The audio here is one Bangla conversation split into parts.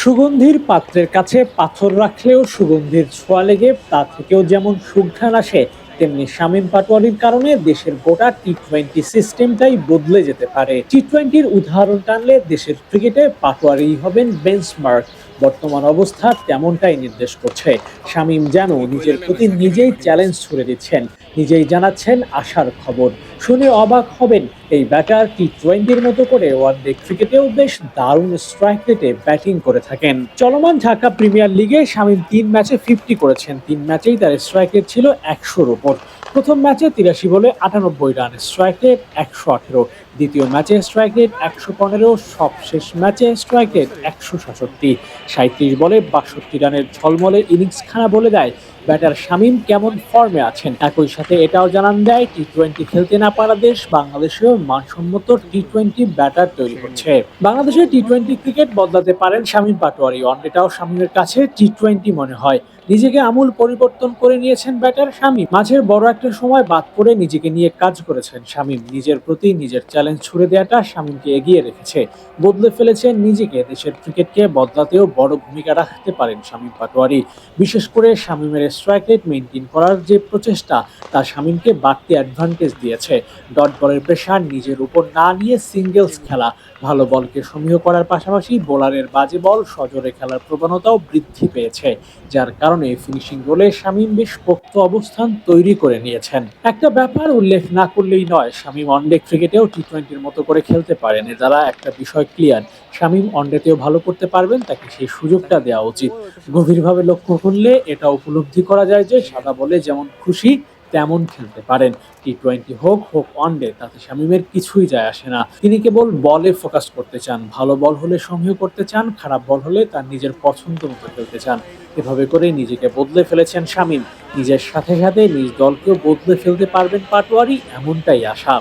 সুগন্ধির পাত্রের কাছে পাথর রাখলেও সুগন্ধির ছোঁয়া লেগে, তা থেকেও যেমন সুঘ্রাণ আসে, তেমনি শামীম পাটোয়ারির কারণে দেশের গোটা টি টোয়েন্টি সিস্টেমটাই বদলে যেতে পারে। টি টোয়েন্টির উদাহরণ টানলে দেশের ক্রিকেটে পাটোয়ারি হবেন বেঞ্চমার্ক বর্তমান অবস্থা তেমনটাই নির্দেশ করছে। শামীম যেন নিজের প্রতি নিজেই চ্যালেঞ্জ ছুড়ে দিচ্ছেন, নিজেই জানাচ্ছেন আশার খবর। শুনে অবাক হবেন এই ব্যাটার টি টোয়েন্টির মতো করে ওয়ানডে ক্রিকেটেও বেশ দারুণ স্ট্রাইক রেটে ব্যাটিং করে থাকেন। চলমান ঢাকা প্রিমিয়ার লিগে শামীম তিন ম্যাচে ফিফটি করেছেন। তিন ম্যাচেই তার স্ট্রাইক রেট ছিল একশোর ওপর প্রথম ম্যাচে তিরাশি বলে আটানব্বই রান স্ট্রাইক রেট একশো আঠেরো। দ্বিতীয় ম্যাচে স্ট্রাইক রেট একশো পনেরো সবশেষ ম্যাচে স্ট্রাইক রেট একশো সাতষট্টি। সাঁত্রিশ বলে বাষট্টি রানের ঝলমলে ইনিংস খানা বলে দেয় ব্যাটার শামীম কেমন ফর্মে আছেন? একই সাথে এটাও জানান দেয় টি টোয়েন্টি খেলতে না পারা দেশ বাংলাদেশেও মানসম্মত টি টোয়েন্টি ব্যাটার তৈরি হচ্ছে বাংলাদেশের টি টোয়েন্টি ক্রিকেট বদলাতে পারেন শামীম পাটোয়ারি। ওয়ানডেটাও শামীমের কাছে টি টোয়েন্টি মনে হয়। নিজেকে আমূল পরিবর্তন করে নিয়েছেন ব্যাটার শামীম। মাঝের বড় একটা সময় বাদ পড়ে নিজেকে নিয়ে কাজ করেছেন শামীম। নিজের প্রতি নিজের চ্যালেঞ্জ ছুড়ে দেওয়াটা শামীমকে এগিয়ে রেখেছে। বদলে ফেলেছেন নিজেকে। দেশের ক্রিকেটকে বদলাতেও বড় ভূমিকা রাখতে পারেন শামীম পাটোয়ারি। বিশেষ করে শামীমের স্ট্রাইক রেট মেনটেন করার যে প্রচেষ্টা, তা শামীমকে বাড়তি অ্যাডভান্টেজ দিয়েছে। ডট বলের প্রেশার নিজের উপর না নিয়ে সিঙ্গেলস খেলা। ভালো বলকে সমীহ করার পাশাপাশি বোলারের বাজে বল, সজোরে খেলার প্রবণতাও বৃদ্ধি পেয়েছে, যার কারণে ফিনিশিং রোলে শামীম বেশ পোক্ত অবস্থান তৈরি করে নিয়েছেন। একটা ব্যাপার উল্লেখ না করলেই নয়, শামীম ওয়ানডে ক্রিকেটেও টি টোয়েন্টির মতো করে খেলতে পারেন। দ্বারা একটা বিষয় ক্লিয়ার শামীম ওয়ানডেতেও ভালো করতে পারবেন, তাকে সেই সুযোগটা দেওয়া উচিত। গভীরভাবে লক্ষ্য করলে এটা উপলব্ধি করা যায় যে, সাদা বলে যেমন খুশি, তেমন খেলতে পারেন। টি টোয়েন্টি হোক হোক ওয়ানডে তাতে শামীমের কিছুই যায় আসে না। তিনি কেবল বলে ফোকাস করতে চান। ভালো বল হলে সমীহ করতে চান, খারাপ বল হলে তার নিজের পছন্দ মতো খেলতে চান। এভাবে করে নিজেকে বদলে ফেলেছেন শামীম। নিজের সাথে সাথে নিজ দলকেও বদলে ফেলতে পারবেন পাটোয়ারি, এমনটাই আশা।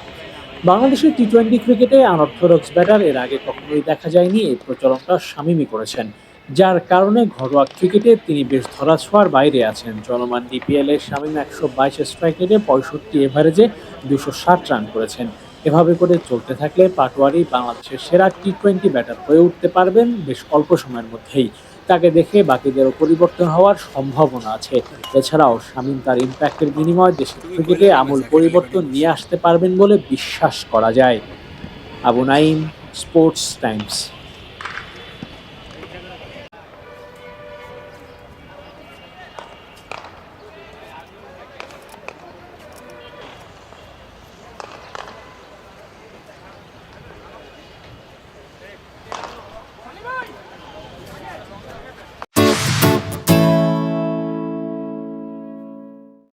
বাংলাদেশের টি টোয়েন্টি ক্রিকেটে আনঅর্থোডক্স ব্যাটার এর আগে কখনোই দেখা যায়নি এই প্রচলনটা সামিমি করেছেন। যার কারণে ঘরোয়া ক্রিকেটে তিনি বেশ ধরাছোঁয়ার বাইরে আছেন। চলমান ডিপিএল এর শামীম একশো বাইশ স্ট্রাইক রেটে পঁয়ষট্টি এভারেজে দুশো ষাট রান করেছেন। এভাবে করে চলতে থাকলে পাটোয়ারি বাংলাদেশের সেরা টি টোয়েন্টি ব্যাটার হয়ে উঠতে পারবেন বেশ অল্প সময়ের মধ্যেই। তাকে দেখে বাকিদেরও পরিবর্তন হওয়ার সম্ভাবনা আছে। এছাড়াও শামীম তার ইম্প্যাক্টের বিনিময়ে দেশের ক্রিকেটে আমূল পরিবর্তন নিয়ে আসতে পারবেন বলে বিশ্বাস করা যায়। Abu Naim sports Times